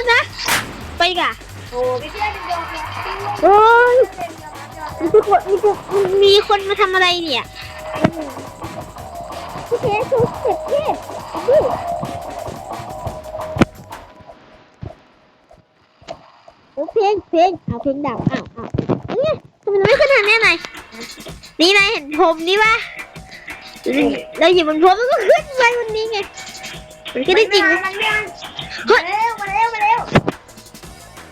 ษนะ ไปอีกอะโอ้พี่เพื่อนโยนเนี่ยปิ้งลงโอ้ยเป็นเรือมาจอดมีคนมีคนมีคนมาทำอะไรเนี่ยพี่เคสคือเจ็บเทพดูโอ้เพลงเพลงเอาเพลงดับอ้าวอ้าวเนี่ยทำไมมันไม่ขึ้นทางเนี้ยนายนี่นายเห็นผมนี่ปะเราอยู่บนผมมันก็ขึ้นไปบนนี้ไงมันก็ได้จริงมันะ นมันมาเร็วมาเร็วมาเร็ว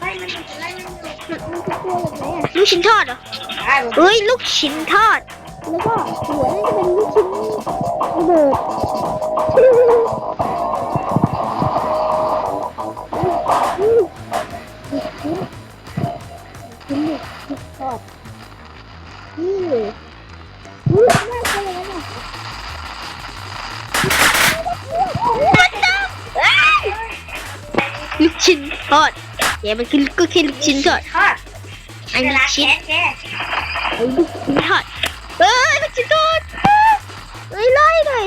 ไล่มันไล่มันอยู่มันมันจะกลัวแบบไหนอะลูกชิ้นทอดเหรอได้ผมเอ้ยลูกชิ้นทอด แล้วก็หัวนั่นจะเป็นลูกชิ้นระเบิด เนี่ยมันก็แค่ลูกชิ้นทอดทอดอันนี้ชิ้นไอ้ลูกชิ้นทอดเอ้ยลูกชิ้นทอดเอ้ยไล่หน่อย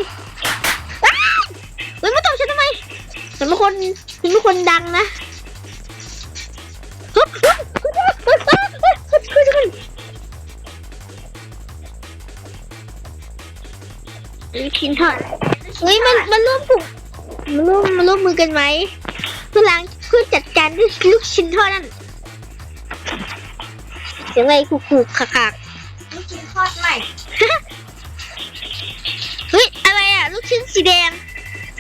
เฮ้ยมาตบฉันทำไมฉันเป็นคนฉันเป็นคนดังนะลูกชิ้นทอดเฮ้ยมันมันร่วมกลุ่มมันร่วมมันร่วมมือกันไหมเพื่อล้าง พื่อจัดการด้วยลูกชิ้นทอดนั่นเสียงอะไรคุกคุกคักคักลูกชิ้นทอดใหม่ เฮ้ย อะไรอะ ลูกชิ้นสีแดง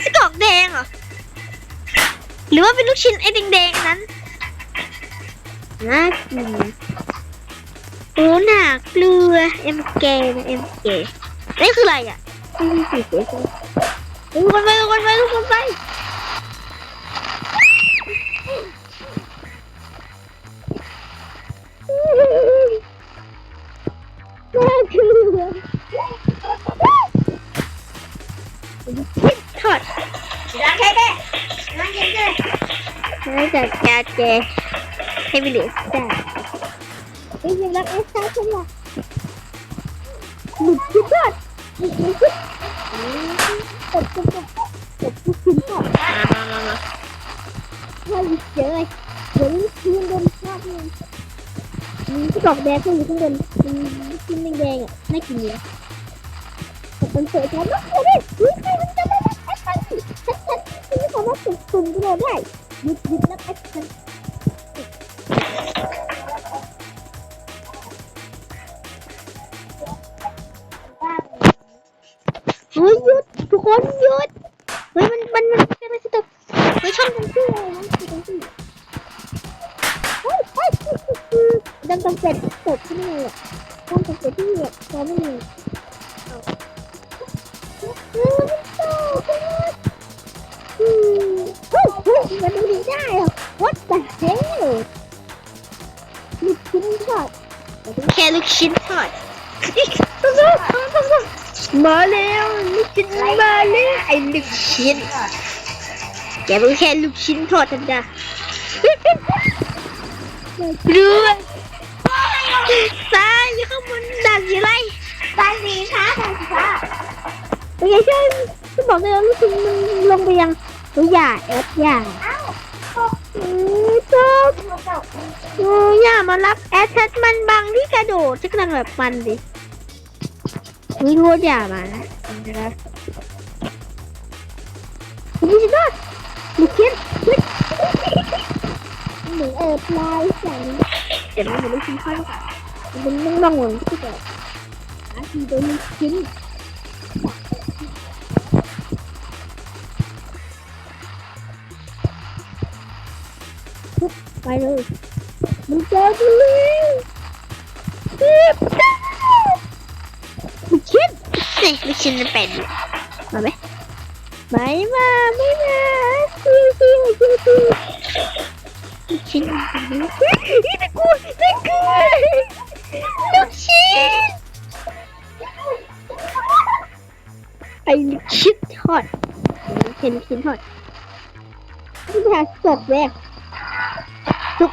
สกรอกแดงเหรอ หรือว่าเป็นลูกชิ้นไอ้แดงๆนั้นน่ากินโอ้หนักเกลือเอ็มเกนะเอ็มเกนี่คืออะไรอะไม่มีสีเขียวทุกคนไปทุกคนไปทุกคนไป น่ากลัวทอดร้านแค่แค่ร้านแค่แค่ไม่จัดการแกให้ไปเหลือจ้าไอ้ยังรักเอสซ่าใช่ไหมหลุดชุดทอดหลุดชุดตบตบตบตบทุกชิ้นทอดมามามามาว่าหลุดเยอะเลยเดี๋ยวนี้ชิ้นเดินชอบเลย มีที่ดอกแดงก็อยู่ข้างบนมีชิ้นแดงๆอะน่ากินเลยแต่เป็นเสือแทนมากเลยอุ้ยใครมันจะมาแอปเปิ้ลชัดชัดที่นี่เขาว่าตุ่มตุ่มกระโดดได้หยุดหยุดแล้วแอปเปิ้ลเฮ้ยหยุดทุกคนหยุดเฮ้ยมันมันมัน เป็ดตบที่นี่อะดังตังเป็ดที่นี่อะพอไม่มีเอาเฮ้ยมันตบอืมเฮ้ยเฮ้ยมันดูดีได้อะ what the hell ลูกชิ้นทอดแค่ลูกชิ้นทอดมาแล้วลูกชิ้นมาแล้วไอ้ลูกชิ้นแกเป็นแค่ลูกชิ้นทอดธรรมดาดู ตายอยู่ข้างบนดักอยู่ไรตายสีฟ้าตายสีฟ้าเป็นไงใช่ฉันบอกเลยว่าลูกชิ้นมันลงไปยังตัวอย่าแอดอย่าอ้าวอือจบลูกเจ้าอืออย่ามารับแอดแทดมันบังที่กระโดดฉันกำลังแบบมันดิวิโทษอย่ามานะนะครับลูกชิ้นทอดลูกชิ้นเหมือนเออปลายแสงเดี๋ยวมันเหมือนลูกชิ้นทอดค่ะ มันเป็นนึ่งบางวันที่แบบหาทีโดนลูกชิ้นไปเลยมันเจอกูเลยเจ็บลูกชิ้นนี่ลูกชิ้นจะเป็นมาไหมไม่มาไม่มาซิวซิวซิวซิวลูกชิ้น ชิ้นลูกชิ้นทอดนี่จะจบแรกจุก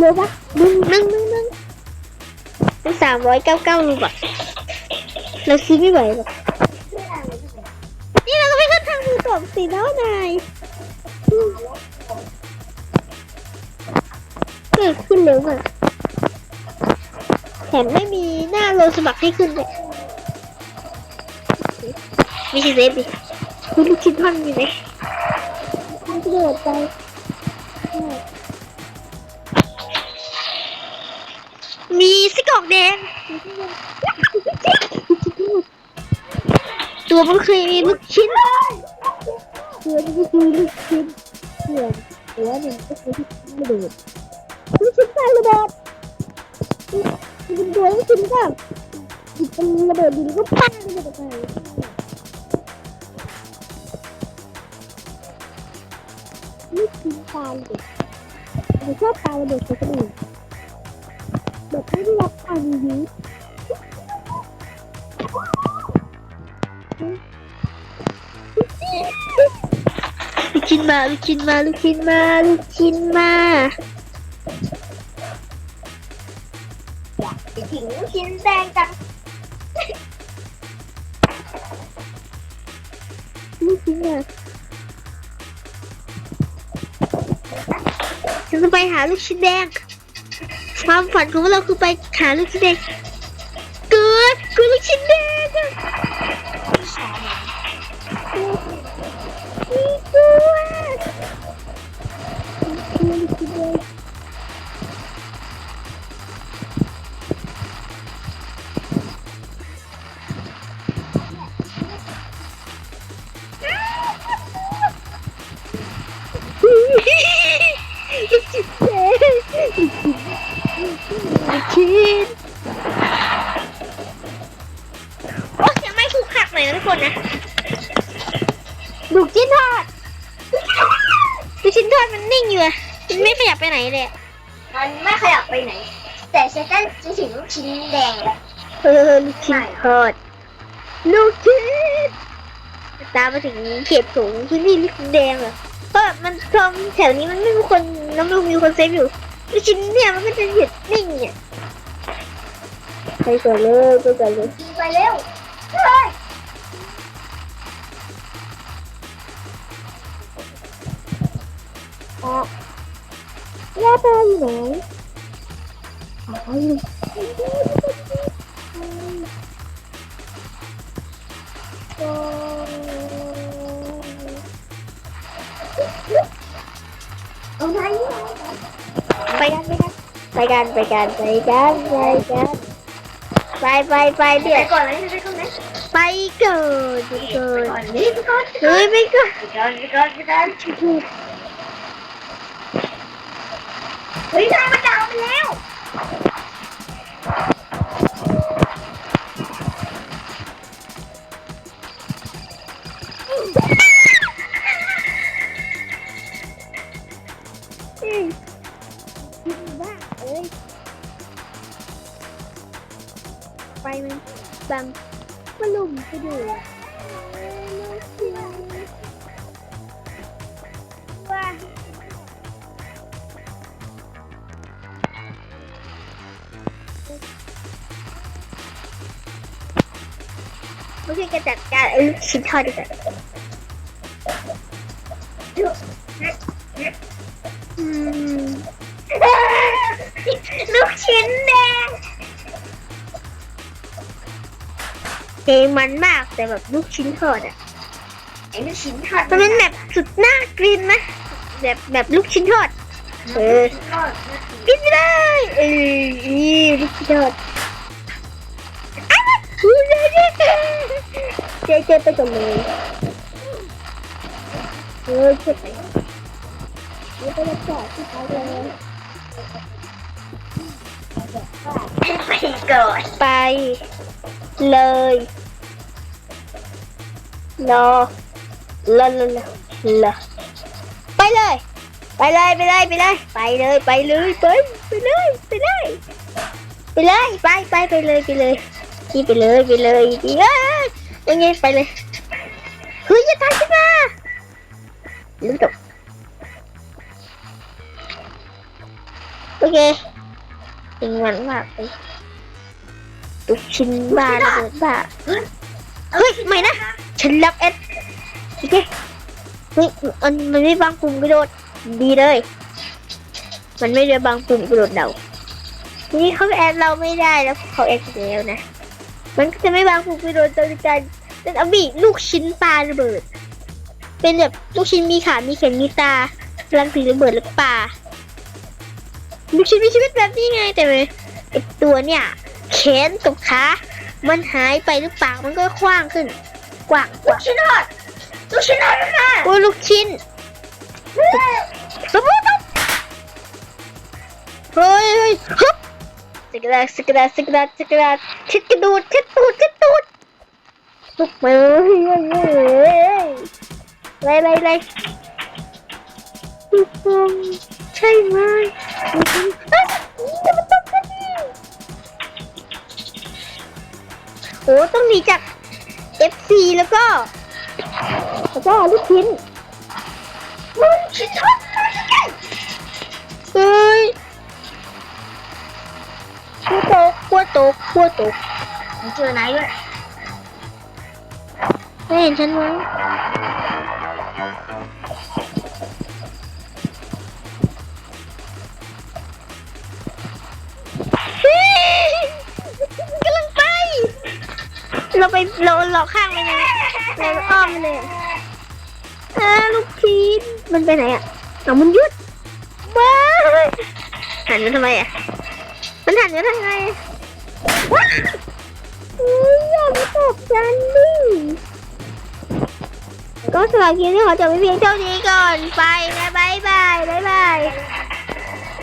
เร็วปะหนึ่งหนึ่งหนึ่งหนึ่งเป็นสามร้อยเก้าเก้ารูบะเราซื้อไม่ไหวหรอกนี่เราก็ไม่ขึ้นทางมือตบสิแล้ว เออขึ้นเร็วมากแถมไม่มีหน้าโลสมัครให้ขึ้นเลยมีชีเซฟดิคุณลูกชิ้นทอดมีไหมมันเกิดไปมีสกรอกแดงตัวมันเคยมีลูกชิ้นตัวมันก็คือลูกชิ้นเพื่อนตัวหนึ่งก็คือลูกชิ้นระเบิด ลูกชิ้นไฟระเบิดมันเป็นตัวลูกชิ้นก็เป็นระเบิดดินก็ปั้งระเบิดไปลูกชิ้นปลาเบิดผมชอบปลาระเบิดคนอื่นแบบไม่ได้รับการรีวิวลูกชิ้นมาลูกชิ้นมาลูกชิ้นมาลูกชิ้นมา แดงจังลูกชิ้นมาฉันจะไปหาลูกชิ้นแดง ความฝันของเราคือไปหาลูกชิ้นแดงเกิดกูลูกชิ้นแดงอะนี่กูอะกูลูกชิ้นแดง คนนะลูกชิ้นทอดลูกชิ้นทอดมันนิ่งอยู่อะมันไม่ขยับไปไหนเลยอะมันไม่ขยับไปไหน แต่ฉันก็จะถึงลูกชิ้นแดงแล้วเออลูกชิ้นทอดลูกชิ้นตามมาถึงเขตสูงพื้นที่ลูกชิ้นแดงเหรอเพราะมันทอมแถวนี้มันไม่มีคนน้ำลูกมีคนเซฟอยู่ลูกชิ้นเนี่ยมันก็จะหยุดนิ่งเนี่ยไปก่อนเลยไปก่อนเลยกินไปเร็วเฮ้ย อะย่าตาอยู่ไหนอ๋ออยู่โอ้เอาไหนไปกันไปกันไปกันไปกันไปกันไปกันไปไปไปไปเดี๋ยวก่อนไหมไปก่อนไหมไปก่อนไปก่อไปนก่อนนี่ไปก่อนเฮ้ยไปก่อนไปก่อนไปก่อนไปก่อน เฮ้ยทางมันดาวไปแล้วเอ้ยไปมันบังมาลุมไปดู ไม่ใช่จะจัดการไอ้ลูกชิ้นทอดดีกว่าอืมลูกชิ้นแดงเพลงมันมากแต่แบบลูกชิ้นทอดอะไอ้ลูกชิ้นทอดมันเป็นแบบสุดน่ากินนะแบบแบบลูกชิ้นทอดเออทอดกินไม่ได้เออนี่ลูกชิ้นทอด เจ๊เจ๊ไปก่อนเลยเออเจ๊ไปเดี๋ยวไปรับต่อที่เขาเลยไปก่อนไป เลยรอรอรอรอรอไปเลย ไปเลยไปเลยไปเลยไปเลยไปเลยไปไปเลยไปเลยไปเลยไปไปไปเลยไปเลยพี่ไปเลยไปเลยพี่เอ้ย ยังไงไปเลยเฮ้ยอย่าตายขึ้นมาลืมตกโอเคเป็นมันมากเลยลูกชิ้นบ้าระเบิดบ้าเฮ้ยไม่นะฉันรับเอสโอเคเฮ้ยมันมันไม่บังปุ่มกระโดดดีเลย มันไม่ได้บังปุ่มกระโดดเรานี่เขาแอดเราไม่ได้แล้วเขาแอดแล้วนะ มันก็จะไม่บังปุ่มกระโดดโดยการ เป็นอบีลูกชิ้นปลาระเบิด เป็นแบบลูกชิ้นมีขา มีแขน มีตาพลังสีระเบิดแล้วก็ปลาลูกชิ้นมีชีวิตแบบนี้ไงแต่เลยไอตัวเนี่ยแขนกับขามันหายไปหรือเปล่ามันก็คว้างขึ้น กว้างกลูว่ากชิ้นทอดลูกชิ้นทอดค่ะโอ้ยลูกชิ้นระเบิดครับเฮ้ยเฮ้ยฮึบสกระดาษสกระดาษสกระดาษสกระดาษเช็ดกระดูดเช็ดตูดเช็ดตูด ลุกมาเฮ้ยเฮ้ยเฮ้ยไรไรไรลูกฟองใช่ไหมลูกองเอ้ยจะมาตบกันดิโอ้ต้องหนีจาก FC แล้วก็แล้วก็ลูกชิ้นลูกชิ้นทอดเฮ้ยหัวตกหัวตกหัวตกเจอไหนด้วย ไม่เห็นฉันไหมเฮ้ยกำลังไป เราไปเราเราข้างไปเลยเราอ้อมไปเลยอ่าลูกชิ้นมันไปไหนอะเอามันยุดว้าหันมันทำไมอะ มันหันกันทำไงว้ายอุ๊ยอย่ามาตบฉันดิ ก็สำหรับคลิปนี้ขอจบไว้เพียงเท่านี้ก่อน ไปนะบายบายบายบาย